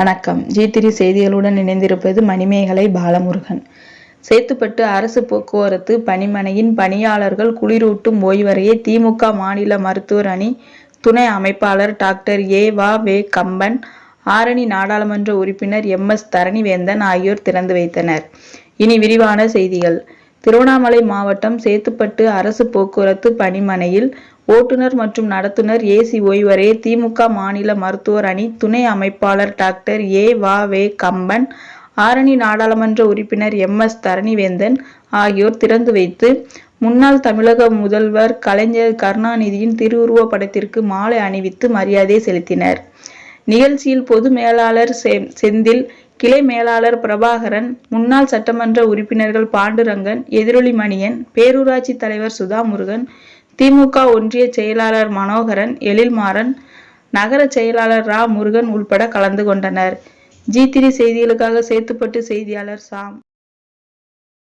வணக்கம். G three செய்திகளுடன் இணைந்திருப்பது மணிமேகலை பாலமுருகன். சேத்துப்பட்டு அரசு போக்குவரத்து பணிமனையின் பணியாளர்கள் குளிரூட்டும் ஓய்வறையை திமுக மாநில மருத்துவர் அணி துணை அமைப்பாளர் டாக்டர் ஏ. வா. வே. கம்பன் ஆரணி நாடாளுமன்ற உறுப்பினர் எம். எஸ். தரணிவேந்தன் ஆகியோர் திறந்து வைத்தனர். இனி விரிவான செய்திகள். திருவண்ணாமலை மாவட்டம் சேத்துப்பட்டு அரசு போக்குவரத்து பணிமனையில் ஓட்டுநர் மற்றும் நடத்துனர் ஏசி ஓய்வரே திமுக மாநில மருத்துவர் அணி துணை அமைப்பாளர் டாக்டர் ஏ வா வே கம்பன் ஆரணி நாடாளுமன்ற உறுப்பினர் எம் எஸ் தரணிவேந்தன் ஆகியோர் திறந்து வைத்து முன்னாள் தமிழக முதல்வர் கலைஞர் கருணாநிதியின் திருவுருவப் படத்திற்கு மாலை அணிவித்து மரியாதை செலுத்தினர். நிகழ்ச்சியில் பொது மேலாளர் செந்தில் கிளை மேலாளர் பிரபாகரன் முன்னாள் சட்டமன்ற உறுப்பினர்கள் பாண்டுரங்கன் எதிரொலி மணியன் பேரூராட்சி தலைவர் சுதாமுருகன் திமுக ஒன்றிய செயலாளர் மனோகரன் எழில்மாறன் நகர செயலாளர் ரா முருகன் உள்பட கலந்து கொண்டனர். ஜி த்ரீ செய்திகளுக்காக சேத்துப்பட்டு செய்தியாளர் சாம்.